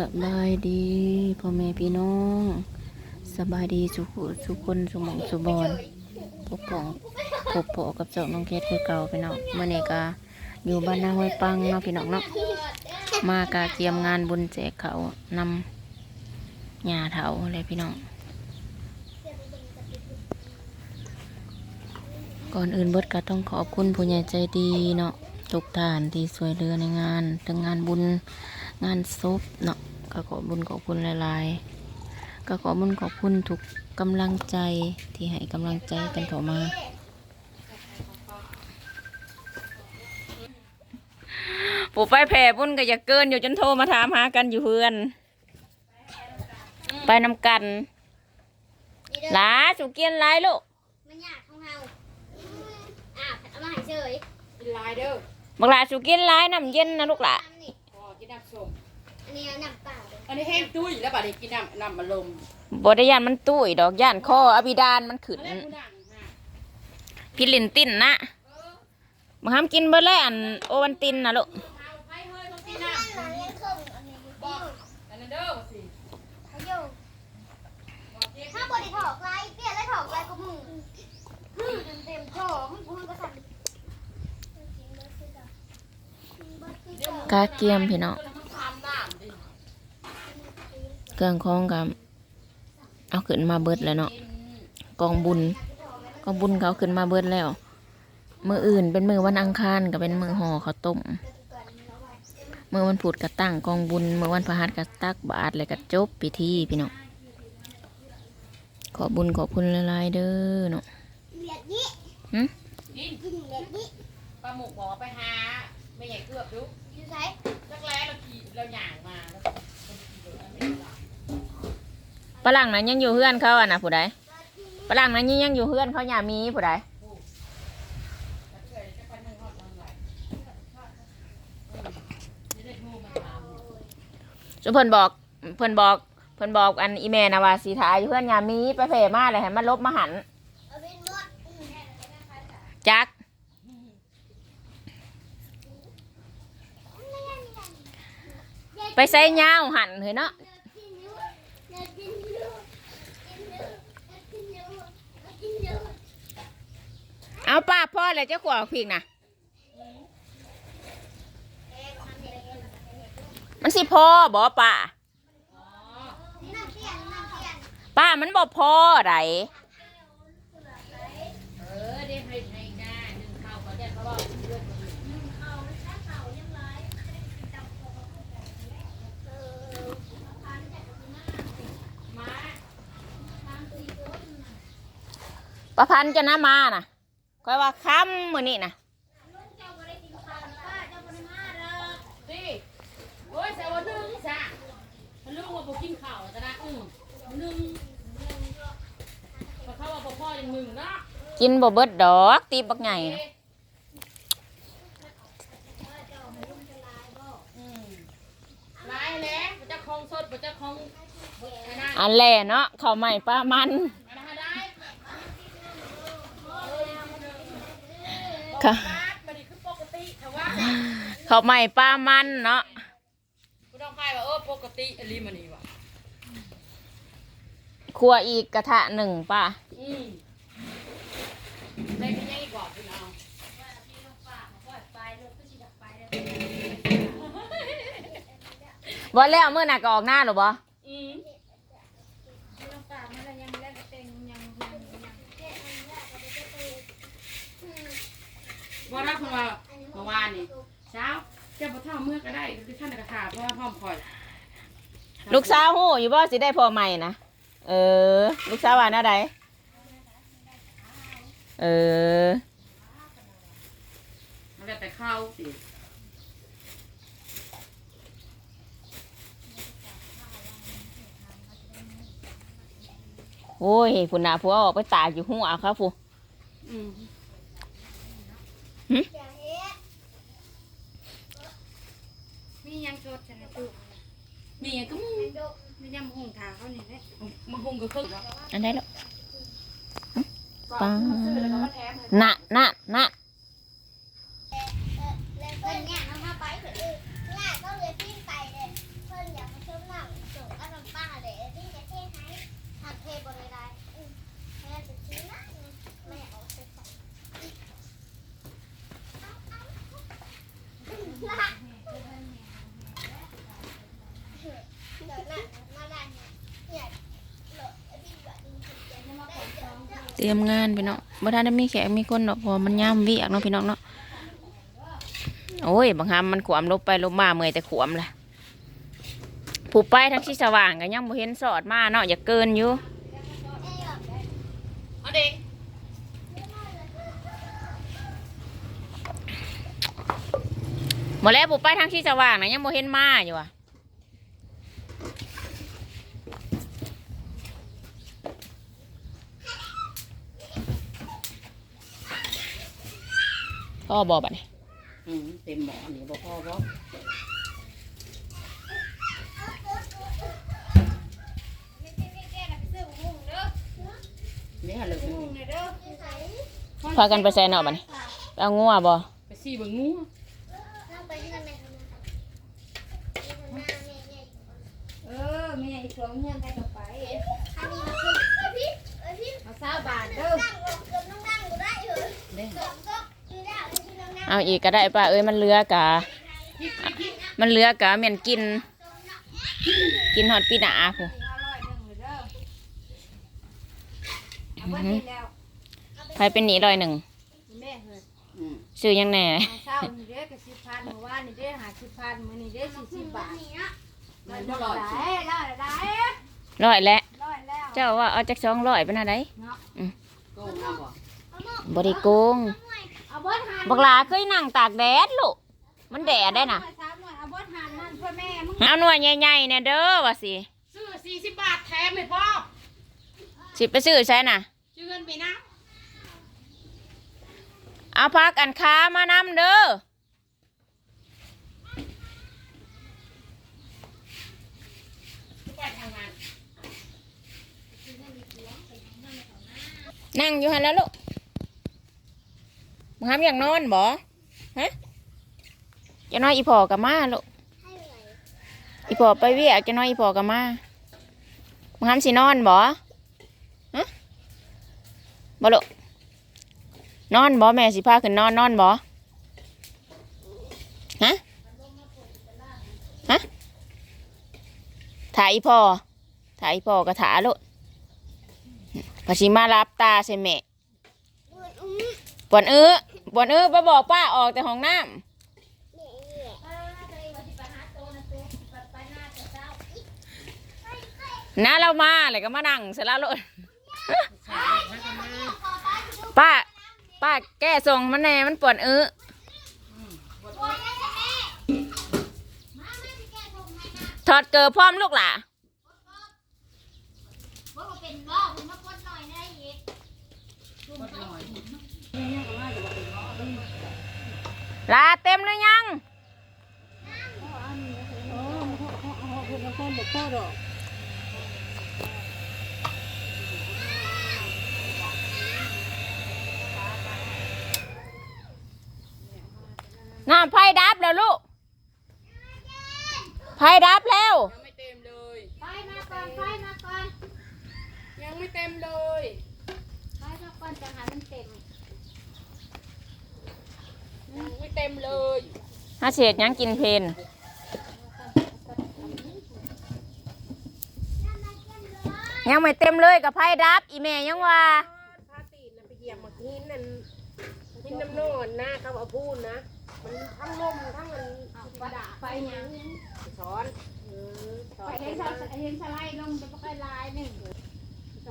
สบายดีพ่อแม่พี่น้อง สบายดีสุขสุขคนสุมองสุบอนพบปองพบปอกับเจ้าน้องเคสคือเก่าพี่น้องเมื่อนี้ก็อยู่บ้านนาห้วยปังเนาะพี่น้องเนาะมากาเตรียมงานบุญแจกเขานำหญ้าเถาเลยพี่น้อง ก่อนอื่นเบิดก็ต้องขอบคุณผู้ใหญ่ใจดีเนาะทุกท่านที่ช่วยเหลือในงานทั้งงานบุญ งานศพเนาะก็ขอบุญขอบคุณหลายๆ ก็ขอบุญขอบคุณทุกกำลังใจที่ให้กำลังใจกันเข้ามาปู่ไปแผ่บุญก็อยากเกินอยู่จนโทรมาถามหากันอยู่เพื่อน ไปนำกันหลาสุเกียนไรลูกมันยากของเฮาอะเอามาให้เฉยกินลายเด้อบักหลาสุกินร้ายน้ำเย็นนะลูกหละทำ นี่พอกินน้ำส้มอันนี้เอาน้ำเปล่าเลยอันนี้แห้งตุ้ยแล้วบัดนี้กินน้ำน้ำมันลมบไดยานมันตุ้ยดอกย่านข้ออภิดานมันขึ้นมาแล้วผู้ดังฮะพิลินตินนะมาห้ามกินเบอร์แล้วอันโอวันตินนะลูก เอาไปเฮ้ยต้องกินน้ อันหลังยังคงอันนี้ำบอกอันนั้นเด้อสิ เขาอยู่ถ้าบริถอกไล่เปลี่ยนไล่ถอกไล่ก็มึงฮึ่มเต็มคอมึงกูก็สั่น กาเกียมพี่น้องแล้วมันทำน้ำดิเครื่องของกับเอาขึ้นมาเบิดแล้วเนาะกินกองบุญกองบุญเขาขึ้นมาเบิดแล้วมืออื่นเป็นมือวันอังคารก็เป็นมือห่อข้าวต้มมือวันพุธก็ตั้งกองบุญมือวันพฤหัสก็ตักบาตรแล้วก็จบพิธีพี่น้องขอบุญขอบคุณหลายๆเด้อเนาะเบียดนี้หึกินกินเบียดนี้ปลาหมึกบอกว่าไปหาไม่ใหญ่เกือบดู อยู่ไหนจักแร้เราขี่เราหย่างมาแล้วฝรั่งนั้นยังอยู่เพื่อนเขาอะนะผู้ใดฝรั่งนั้นยังอยู่เพื่อนเขาอย่ามีผู้ใดสุเพิ่นบอกเพิ่นบอกเพิ่นบอกอันอีเมนะว่าสีทายอยู่เพื่อนอย่ามีไปเพ่มาเลยให้มันลบมาหันเอาเป็นหมดจัก ไปใส่ยาวหันเฮ้ยเนาะเอาป้าพ่อเลยเจ้าขวาพิงนะมันสิพ่อบ่ป้าป้ามันบ่พ่อไร เออเดี๋ยวให้ให้หน้าหนึ่งข้าวเขาจะเขาบอกเลือดมัน ประพันธ์จะนะมาน่ะค่อยว่าค้ำมือนี่นะดิโอ้ยแต่ว่าหนึ่งจ้ะมันลูกว่าบอกกินข้าวแต่นะอืมหนึ่งพอเขาว่าบ่พ่อย่างหนึ่งเนะกินบ่เบิดดอกตีบักไงน่ะอืมหลายแล้วจะคลองสดจะคลอง อันนั้นอันแหล่เนาะข้าวใหม่ป้ามันอันนั้นได้ค่ะบาทมันนี่คือปกติแต่ว่าข้าวใหม่ป้ามันเนาะคุณต้องคายว่าเออปกติอะไรมันนี่วะครัวอีกกระทะหนึ่งป้าอืมได้เป็นยังอีกกว่าพี่น้องบ่แล้วเมื่อน่ะก็ออกหน้าหรอบ่ ว่ารับคุณว่าเมื่อวานนี่เช้าเจ้าพ่อเท่าเมื่อก็ได้คือท่านกระถาเพราะว่าพ่อมคอยลูกสาวฮู้อยู่บ่สิได้พ่อใหม่นะเออ ลูกสาวว่าแนวใดเออมันแล้วแต่เข้าสิโอ้ยพุ่นน่ะผัวออกไปตากอยู่หัวครับผู้อืม มียังโจทย์ชนะตุกมีอย่างก็มึงมียังหุงทางเขานี่แหละมาหุงก็คือว่าอันใดลูกปังซื้อแล้วก็มาแถมให้น่ะน่ะน่ะเพิ่นเนี่ยน้องมาไปเพิ่นเออง่ายก็เลยปิ้งไปเลยเพิ่นอยากมาชมน้ เต รียมงานพี่น้องบ่ทันได้มีแขกมีคนดอกเพอมันย่ำเวียกเนาะพี่น้องเนาะโอ้ยบางคำมันขวามลบไปลบมาเมื่อยแต่ขวามแหละผู้ไปทั้งที่สว่างก็ยังบ่เห็นสอดมาเนาะอย่าเกินอยู่เอาเด็กหมดแล้วผู้ไปทั้งที่สว่างนะยังบ่เห็นมาอยู่อะ พ่อบอกบัดนี้อืมเต็มหมอนี่บ่พอบ่นี่ฮะเลยพากันไปใส่เนาะบัดนี้ไปเอางัวบ่ไปซี่เบิ่งงูเออแม่อีกสองเงี้ยไปกับไปเอาสาวบาทเด้อ เด้ เอาอีกก็ได้ป้าเอ้ยมันเหลือกะมันเหลือกะเหม็นกิน กินฮอดปีหนาผู้เอาร้อยหนึ่งเลยเด้อเอาไว้นี่แล้วใครเป็นหนีร้อยหนึ่งแม่เฮ้ยอืมซื้อยังแหน่เอาเช้านี่เด้อกับสิบพันเมื่อวานนี่เด้อหาสิบพันมื้อนี้เด้อสี่สิบบาทมันบ่รอดได้ได้ได้ร้อยแล้วร้อยแล้วเจ้าว่าเอาจากสองร้อยเป็นอะไรโกงเอาบ่บริโกง เอาเบิดหันบักหลาเคยนั่งตากแดดลูกมันแดดได้น่ะ สามหน่วยเอาเบิดหันนั่นเพื่อแม่มึงเอาหน่วยใหญ่ๆเนี่ยเด้อว่าสิซื้อ40บาทแถมให้พ่อสิไปซื้อใช่น่ะชื่อเงินไปนะเอาพักอันค้ามานำเด้อไปทางงานนั่งอยู่หันแล้วลูก มึงทำอย่างนอนบ่ฮะจะน้อยอีพอกับมาลูกอีพอไปเวียกจะน้อยอีพอกับมามึงทำสินอนบ่ฮะบ่ลูกนอนบ่แม่สิพาขึ้นนอนนอนบ่ฮะฮะถ่ายอีพอถ่ายอีพอกับถาลูกพอสิมารับตาใช่แม่ปวนอื้อ ปวนอื้อไปบอกป้าออกแต่ห้องน้ำน้าเรามาเลยก็มานั่งเสร็จแล้วลูกป้า ป้าแก้ทรงมันแน่มันปวดเอื้อถอดเกิบพร้อมลูกหล่ะ ว่าเป็นบ่คุณมากดหน่อยได้อีก ลาเต็มเลยยัง น้ำไฟดับแล้วลูก ไฟดับแล้ว ยังไม่เต็มเลยไปมาก่อนไปมาก่อน ยังไม่เต็มเลยไปมาก่อนจะหามันเต็มยัง ไม่เต็มเลยถ้าเศษยังกินเพนยังไม่เต็มเลยกับไฟดับ อีเมยังว่าพาตีนน่ะไปเหยียบหมักหินนั่นหินน้ำโนอนนะเขาเอาพูดนะ มันทั้งลมทั้งมันไปด่าไปยังสอนเออสอไปนเห็นสไลเห็นสไลด์ลงจะไปลายหนึ่ง